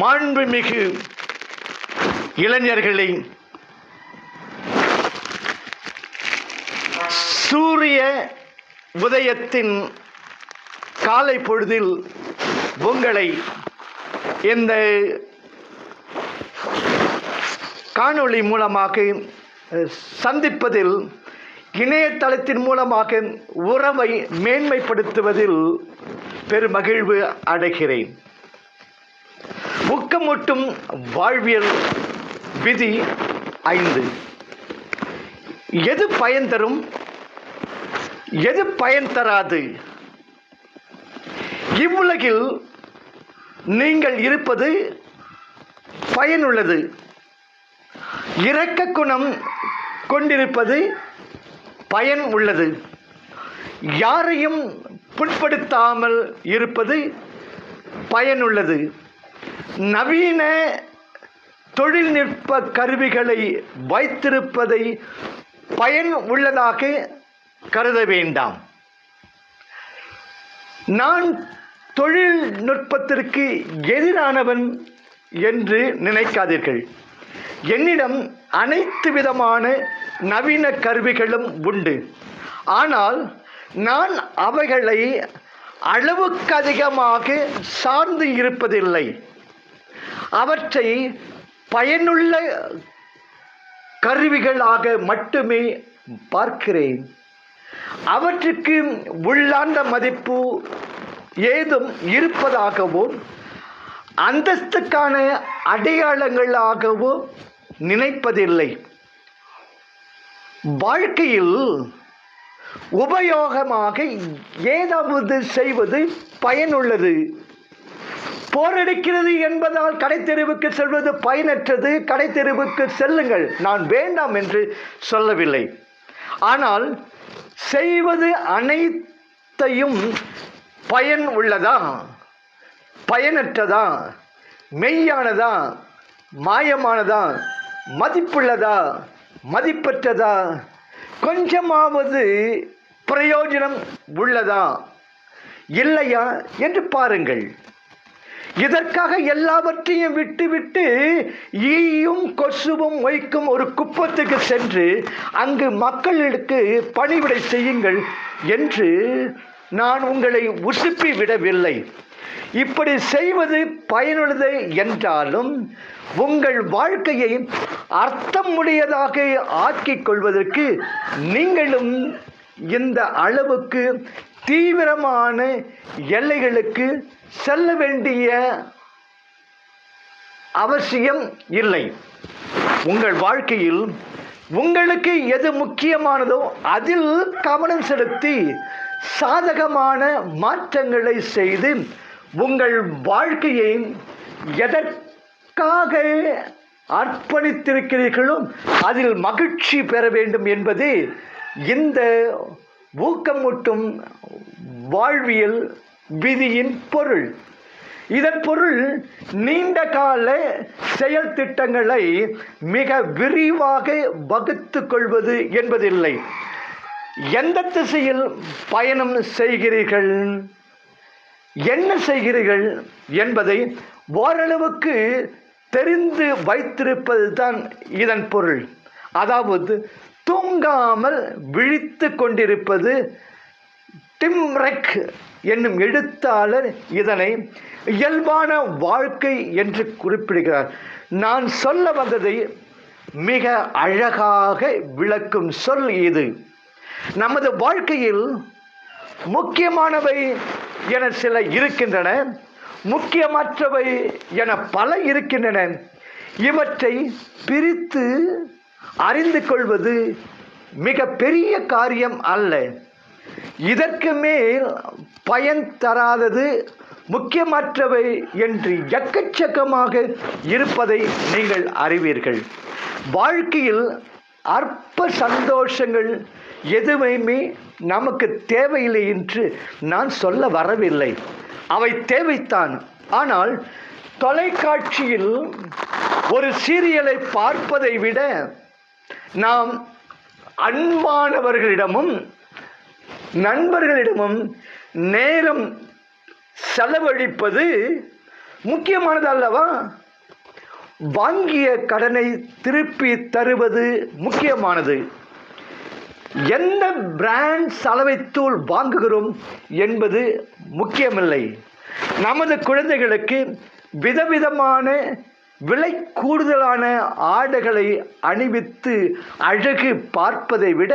மாண்புமிகு இளைஞர்களை சூரிய உதயத்தின் காலை பொழுதில் உங்களை இந்த காணொளி மூலமாக சந்திப்பதில் இணையதளத்தின் மூலமாக உறவை மேன்மைப்படுத்துவதில் பெருமகிழ்வு அடைகிறேன். ஊக்கமூட்டும் வாழ்வியல் விதி ஐந்து. எது பயன் தரும்? எது பயன் தராது? இவ்வுலகில் நீங்கள் இருப்பது பயனுள்ளது. இரக்க குணம் கொண்டிருப்பது பயன் உள்ளது. யாரையும் புண்படுத்தாமல் இருப்பது பயனுள்ளது. நவீன தொழில்நுட்ப கருவிகளை வைத்திருப்பதை பயன் உள்ளதாக கருத வேண்டாம். நான் தொழில்நுட்பத்திற்கு எதிரானவன் என்று நினைக்காதீர்கள். என்னிடம் அனைத்து விதமான நவீன கருவிகளும் உண்டு. ஆனால் நான் அவைகளை அளவுக்கு அதிகமாக சார்ந்து இருப்பதில்லை. அவற்றை பயனுள்ள கருவிகளாக மட்டுமே பார்க்கிறேன். அவற்றுக்கு உள்ளார்ந்த மதிப்பு ஏதும் இருப்பதாகவோ அந்தஸ்துக்கான அடையாளங்களாகவோ நினைப்பதில்லை. வாழ்க்கையில் உபயோகமாக ஏதாவது செய்வது பயனுள்ளது. போரடிக்கிறது என்பதால் கடைத்தெருவுக்கு செல்வது பயனற்றது. கடைத்தெருவுக்கு செல்லுங்கள். நான் வேண்டாம் என்று சொல்லவில்லை. ஆனால் செய்வது அனைத்தையும் பயன் உள்ளதா? பயனற்றதா? மெய்யானதா? மாயமானதா? மதிப்புள்ளதா? மதிப்பற்றதா? கொஞ்சமாவது பிரயோஜனம் உள்ளதா? இல்லையா? என்று பாருங்கள். இதற்காக எல்லாவற்றையும் விட்டுவிட்டு ஈயும் கொசுவும் வைக்கும் ஒரு குப்பத்துக்கு சென்று அங்கு மக்களுக்கு பணிவிடை செய்யுங்கள் என்று நான் உங்களை உசுப்பி விடவில்லை. இப்படி செய்வது பயனுள்ளது என்றாலும் உங்கள் வாழ்க்கையை அர்த்தமுடையதாக ஆக்கிக் கொள்வதற்கு நீங்களும் இந்த அளவுக்கு தீவிரமான எல்லைகளுக்கு செல்ல வேண்டிய அவசியம் இல்லை. உங்கள் வாழ்க்கையில் உங்களுக்கு எது முக்கியமானதோ அதில் கவனம் செலுத்தி சாதகமான மாற்றங்களை செய்து உங்கள் வாழ்க்கையை எதற்காக அர்ப்பணித்திருக்கிறீர்களோ அதில் மகிழ்ச்சி பெற வேண்டும் என்பது இந்த ஊக்கமூட்டும் வாழ்வியல் விதியின் பொருள். இதன் பொருள் நீண்ட கால செயல் திட்டங்களை மிக விரிவாக வகுத்து கொள்வது என்பதில்லை. எந்த திசையில் பயணம் செய்கிறீர்கள்? என்ன செய்கிறீர்கள் என்பதை ஓரளவுக்கு தெரிந்து வைத்திருப்பது தான் இதன் பொருள். அதாவது தூங்காமல் விழித்து கொண்டிருப்பது டிம்ரெக் என்னும் எழுத்தாளர் இதனை இயல்பான வாழ்க்கை என்று குறிப்பிடுகிறார். நான் சொல்ல வந்ததை மிக அழகாக விளக்கும் சொல் இது. நமது வாழ்க்கையில் முக்கியமானவை என சில இருக்கின்றன முக்கியமற்றவை என பல இருக்கின்றன. இவற்றை பிரித்து அறிந்து கொள்வது மிக பெரிய காரியம் அல்ல. இதற்கு மேல் பயன் தராதது முக்கியமற்றவை என்று எக்கச்சக்கமாக இருப்பதை நீங்கள் அறிவீர்கள். வாழ்க்கையில் அற்ப சந்தோஷங்கள் எதுவுமே நமக்கு தேவையில்லை என்று நான் சொல்ல வரவில்லை. அவை தேவைத்தான். ஆனால் தொலைக்காட்சியில் ஒரு சீரியலை பார்ப்பதை விட நாம் அன்பானவர்களிடமும் நண்பர்களிடமும் நேரம் செலவழிப்பது முக்கியமானது அல்லவா வாங்கிய கடனை திருப்பி தருவது முக்கியமானது. எந்த பிராண்ட் சலவைத்தூள் வாங்குகிறோம் என்பது முக்கியமில்லை. நமது குழந்தைகளுக்கு விதவிதமான விலை கூடுதலான ஆடைகளை அணிவித்து அழகு பார்ப்பதை விட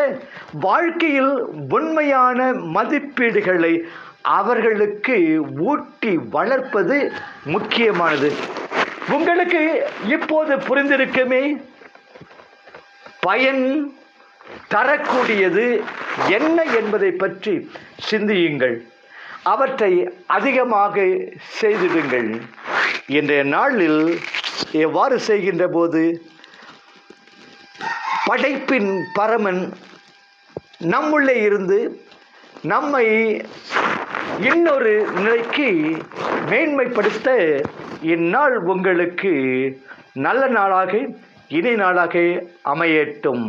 வாழ்க்கையில் உண்மையான மதிப்பீடுகளை அவர்களுக்கு ஊட்டி வளர்ப்பது முக்கியமானது. உங்களுக்கு இப்போது புரிந்திருக்குமே? பயன் தரக்கூடியது என்ன என்பதை பற்றி சிந்தியுங்கள். அவற்றை அதிகமாக செய்திடுங்கள். இன்றைய நாளில் எவ்வாறு செய்கின்ற போது படைப்பின் பரமன் நம்முள்ளே இருந்து நம்மை இன்னொரு நிலைக்கு மேன்மைப்படுத்த இந்நாள் உங்களுக்கு நல்ல நாளாக இனி நாளாக அமையட்டும்.